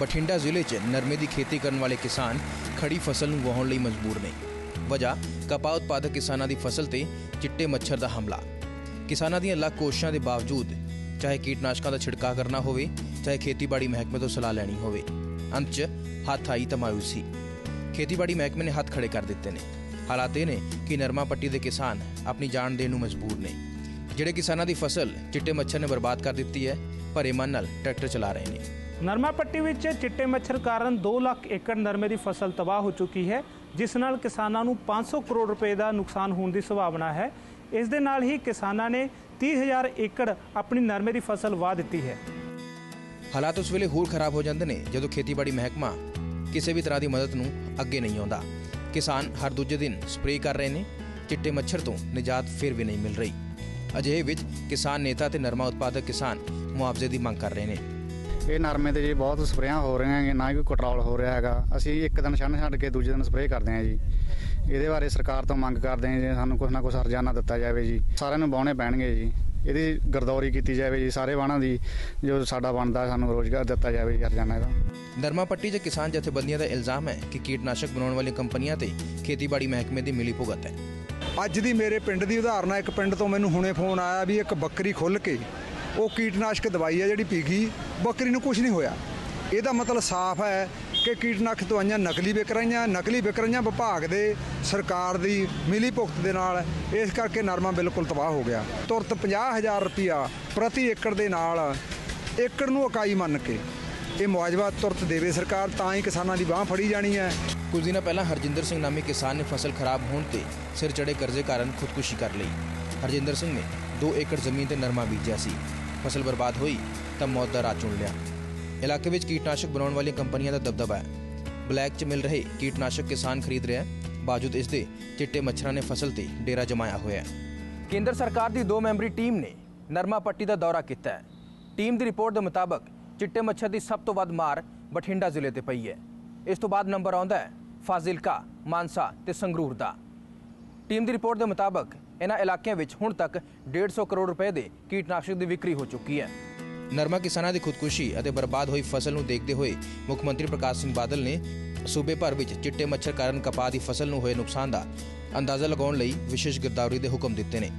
ਬਠਿੰਡਾ ਜ਼ਿਲ੍ਹੇ 'ਚ ਨਰਮੇ ਦੀ ਖੇਤੀ ਕਰਨ ਵਾਲੇ ਕਿਸਾਨ ਖੜੀ ਫਸਲ ਨੂੰ ਵਾਹਣ ਲਈ ਮਜਬੂਰ ਨੇ। ਵਜ੍ਹਾ, ਕਪਾਹ ਉਤਪਾਦਕ ਕਿਸਾਨਾਂ ਦੀ ਫਸਲ ਤੇ ਚਿੱਟੇ ਮੱਛਰ ਦਾ ਹਮਲਾ। ਕਿਸਾਨਾਂ ਦੀਆਂ ਲੱਖ ਕੋਸ਼ਿਸ਼ਾਂ ਦੇ ਬਾਵਜੂਦ, ਚਾਹੇ ਕੀਟਨਾਸ਼ਕਾਂ ਦਾ ਛਿੜਕਾਅ ਕਰਨਾ ਹੋਵੇ, ਚਾਹੇ ਖੇਤੀਬਾੜੀ ਮਹਿਕਮੇ ਤੋਂ ਸਲਾਹ ਲੈਣੀ ਹੋਵੇ। ਅੰਤ 'ਚ ਹੱਥ ਆਈ ਤਾਂ ਮਾਯੂਸੀ ਖੇਤੀਬਾੜੀ ਮਹਿਕਮੇ ਨੇ ਹੱਥ ਖੜੇ ਕਰ ਦਿੱਤੇ ਨੇ। ਹਾਲਾਤ ਇਹ ਨੇ ਕਿ ਨਰਮਾ ਪੱਟੀ ਦੇ ਕਿਸਾਨ ਆਪਣੀ ਜਾਨ ਦੇਣ ਨੂੰ ਮਜਬੂਰ ਨੇ। ਜਿਹੜੇ ਕਿਸਾਨਾਂ ਦੀ ਫਸਲ ਚਿੱਟੇ ਮੱਛਰ ਨੇ ਬਰਬਾਦ ਕਰ ਦਿੱਤੀ ਹੈ, ਭਰੇ ਮਨ ਨਾਲ ਟਰੈਕਟਰ ਚਲਾ ਰਹੇ ਨੇ। ਨਰਮਾ ਪੱਟੀ ਵਿੱਚ ਚਿੱਟੇ ਮੱਛਰ ਕਾਰਨ 2 ਲੱਖ ਏਕੜ ਨਰਮੇ ਦੀ ਫਸਲ ਤਬਾਹ ਹੋ ਚੁੱਕੀ ਹੈ, ਜਿਸ ਨਾਲ ਕਿਸਾਨਾਂ ਨੂੰ 500 ਕਰੋੜ ਰੁਪਏ ਦਾ ਨੁਕਸਾਨ ਹੋਣ ਦੀ ਸੰਭਾਵਨਾ ਹੈ। ਇਸ ਦੇ ਨਾਲ ਹੀ ਕਿਸਾਨਾਂ ਨੇ 30000 ਏਕੜ ਆਪਣੀ ਨਰਮੇ ਦੀ ਫਸਲ ਵਾਹ ਦਿੱਤੀ ਹੈ। ਹਾਲਾਤ ਉਸ ਵੇਲੇ ਹੋਰ ਖਰਾਬ ਹੋ ਜਾਂਦੇ ਨੇ, ਜਦੋਂ ਖੇਤੀਬਾੜੀ ਮਹਿਕਮਾ ਕਿਸੇ ਵੀ ਤਰ੍ਹਾਂ ਦੀ ਮਦਦ ਨੂੰ ਅੱਗੇ ਨਹੀਂ ਆਉਂਦਾ। ਕਿਸਾਨ ਹਰ ਦੂਜੇ ਦਿਨ ਸਪਰੇਅ ਕਰ ਰਹੇ ਨੇ, ਚਿੱਟੇ ਮੱਛਰ ਤੋਂ ਨਿਜਾਤ ਫਿਰ ਵੀ ਨਹੀਂ ਮਿਲ ਰਹੀ। ਅਜਿਹੇ ਵਿੱਚ ਕਿਸਾਨ ਨੇਤਾ ਤੇ ਨਰਮਾ ਉਤਪਾਦਕ ਕਿਸਾਨ ਮੁਆਵਜ਼ੇ ਦੀ ਮੰਗ ਕਰ ਰਹੇ ਨੇ। ਇਹ ਨਰਮੇ ਤੇ ਜੀ ਬਹੁਤ ਸਪਰੇਆਂ ਹੋ ਰਹੀਆਂ ਹੈਗੀਆਂ ਨਾ ਹੀ ਕੋਈ ਕੰਟਰੋਲ ਹੋ ਰਿਹਾ ਹੈਗਾ। ਅਸੀਂ ਇੱਕ ਦਿਨ ਛੱਡ ਛੱਡ ਕੇ ਦੂਜੇ ਦਿਨ ਸਪਰੇਅ ਕਰਦੇ ਹਾਂ ਜੀ। ਇਹਦੇ ਬਾਰੇ ਸਰਕਾਰ ਤੋਂ ਮੰਗ ਕਰਦੇ ਹਾਂ ਜੀ ਸਾਨੂੰ ਕੁਛ ਨਾ ਕੁਛ ਹਰਜਾਨਾ ਦਿੱਤਾ ਜਾਵੇ ਜੀ। ਸਾਰਿਆਂ ਨੂੰ ਬਾਉਣੇ ਪੈਣਗੇ ਜੀ। ਇਹਦੀ ਗਰਦੌਰੀ ਕੀਤੀ ਜਾਵੇ ਜੀ ਸਾਰੇ ਵਾਹਣਾਂ ਦੀ ਜੋ ਸਾਡਾ ਬਣਦਾ ਸਾਨੂੰ ਰੋਜ਼ਗਾਰ ਦਿੱਤਾ ਜਾਵੇ ਜੀ ਹਰਜਾਨਾ ਇਹਦਾ ਨਰਮਾ ਪੱਟੀ 'ਚ ਕਿਸਾਨ ਜਥੇਬੰਦੀਆਂ ਦਾ ਇਲਜ਼ਾਮ ਹੈ ਕਿ ਕੀਟਨਾਸ਼ਕ ਬਣਾਉਣ ਵਾਲੀਆਂ ਕੰਪਨੀਆਂ ਤੇ ਖੇਤੀਬਾੜੀ ਮਹਿਕਮੇ ਦੀ ਮਿਲੀ ਭੁਗਤ ਹੈ। ਅੱਜ ਦੀ ਮੇਰੇ ਪਿੰਡ ਦੀ ਉਦਾਹਰਨ ਹੈ ਇੱਕ ਪਿੰਡ ਤੋਂ ਮੈਨੂੰ ਹੁਣੇ ਫੋਨ ਆਇਆ ਵੀ ਇੱਕ ਬੱਕਰੀ ਖੁੱਲ ਕੇ ਉਹ ਕੀਟਨਾਸ਼ਕ ਦਵਾਈ ਹੈ ਜਿਹੜੀ ਪੀ ਗਈ, ਬੱਕਰੀ ਨੂੰ ਕੁਝ ਨਹੀਂ ਹੋਇਆ। ਇਹਦਾ ਮਤਲਬ ਸਾਫ਼ ਹੈ ਕਿ ਕੀਟਨਾਸ਼ਕ ਦਵਾਈਆਂ ਨਕਲੀ ਵਿਕ ਰਹੀਆਂ, ਨਕਲੀ ਵਿਕ ਰਹੀਆਂ ਵਿਭਾਗ ਦੇ, ਸਰਕਾਰ ਦੀ, ਮਿਲੀ ਭੁਗਤ ਦੇ ਨਾਲ ਇਸ ਕਰਕੇ ਨਰਮਾ ਬਿਲਕੁਲ ਤਬਾਹ ਹੋ ਗਿਆ। ਤੁਰਤ 50000 ਰੁਪਿਆ ਪ੍ਰਤੀ ਏਕੜ ਦੇ ਨਾਲ ਏਕੜ ਨੂੰ ਇਕਾਈ ਮੰਨ ਕੇ ਇਹ ਮੁਆਵਜ਼ਾ ਤੁਰਤ ਦੇਵੇ ਸਰਕਾਰ, ਤਾਂ ਹੀ ਕਿਸਾਨਾਂ ਦੀ ਬਾਹ ਫੜੀ ਜਾਣੀ ਹੈ। ਕੁਝ ਦਿਨਾਂ ਪਹਿਲਾਂ ਹਰਜਿੰਦਰ ਸਿੰਘ ਨਾਮੀ ਕਿਸਾਨ ਨੇ ਫਸਲ ਖਰਾਬ ਹੋਣ ਤੇ ਸਿਰ ਚੜੇ ਕਰਜ਼ੇ ਕਾਰਨ ਖੁਦਕੁਸ਼ੀ ਕਰ ਲਈ। ਹਰਜਿੰਦਰ ਸਿੰਘ ਨੇ 2 ਏਕੜ ਜ਼ਮੀਨ ਤੇ ਨਰਮਾ ਬੀਜਿਆ ਸੀ। ਫਸਲ ਬਰਬਾਦ ਹੋਈ ਤਾਂ ਮੌਤ ਦਾ ਰਾਹ ਚੁਣ ਲਿਆ। ਇਲਾਕੇ ਵਿੱਚ ਕੀਟਨਾਸ਼ਕ ਬਣਾਉਣ ਵਾਲੀਆਂ ਕੰਪਨੀਆਂ ਦਾ ਦਬਦਬਾ ਹੈ। ਬਲੈਕ 'ਚ ਮਿਲ ਰਹੇ ਕੀਟਨਾਸ਼ਕ ਕਿਸਾਨ ਖਰੀਦ ਰਿਹਾ ਹੈ। ਬਾਵਜੂਦ ਇਸ ਦੇ ਚਿੱਟੇ ਮੱਛਰਾਂ ਨੇ ਫਸਲ ਤੇ ਡੇਰਾ ਜਮਾਇਆ ਹੋਇਆ ਹੈ। ਕੇਂਦਰ ਸਰਕਾਰ ਦੀ ਦੋ ਮੈਂਬਰੀ ਟੀਮ ਨੇ ਨਰਮਾ ਪੱਟੀ ਦਾ ਦੌਰਾ ਕੀਤਾ ਹੈ। ਟੀਮ ਦੀ ਰਿਪੋਰਟ ਦੇ ਮੁਤਾਬਕ ਚਿੱਟੇ ਮੱਛਰ ਦੀ ਸਭ ਤੋਂ ਵੱਧ ਮਾਰ ਬਠਿੰਡਾ ਜ਼ਿਲ੍ਹੇ ਤੇ ਪਈ ਹੈ। ਇਸ ਤੋਂ ਬਾਅਦ ਨੰਬਰ ਆਉਂਦਾ ਹੈ ਫਾਜ਼ਿਲਕਾ, ਮਾਨਸਾ ਤੇ ਸੰਗਰੂਰ ਦਾ। ਟੀਮ ਦੀ ਰਿਪੋਰਟ ਦੇ ਮੁਤਾਬਕ ਇਹਨਾਂ ਇਲਾਕਿਆਂ ਵਿੱਚ ਹੁਣ ਤੱਕ 150 ਕਰੋੜ ਰੁਪਏ ਦੇ ਕੀਟਨਾਸ਼ਕ ਦੀ ਵਿਕਰੀ ਹੋ ਚੁੱਕੀ ਹੈ। ਨਰਮਾ ਕਿਸਾਨਾਂ ਦੀ ਖੁਦਕੁਸ਼ੀ ਅਤੇ ਬਰਬਾਦ ਹੋਈ ਫਸਲ ਨੂੰ ਦੇਖਦੇ ਹੋਏ ਮੁੱਖ ਮੰਤਰੀ ਪ੍ਰਕਾਸ਼ ਸਿੰਘ ਬਾਦਲ ਨੇ ਸੂਬੇ ਭਰ ਵਿੱਚ ਚਿੱਟੇ ਮੱਛਰ ਕਾਰਨ ਕਪਾਹ ਦੀ ਫਸਲ ਨੂੰ ਹੋਏ ਨੁਕਸਾਨ ਦਾ ਅੰਦਾਜ਼ਾ ਲਗਾਉਣ ਲਈ ਵਿਸ਼ੇਸ਼ ਗਿਰਦਾਵਰੀ ਦੇ ਹੁਕਮ ਦਿੱਤੇ ਨੇ।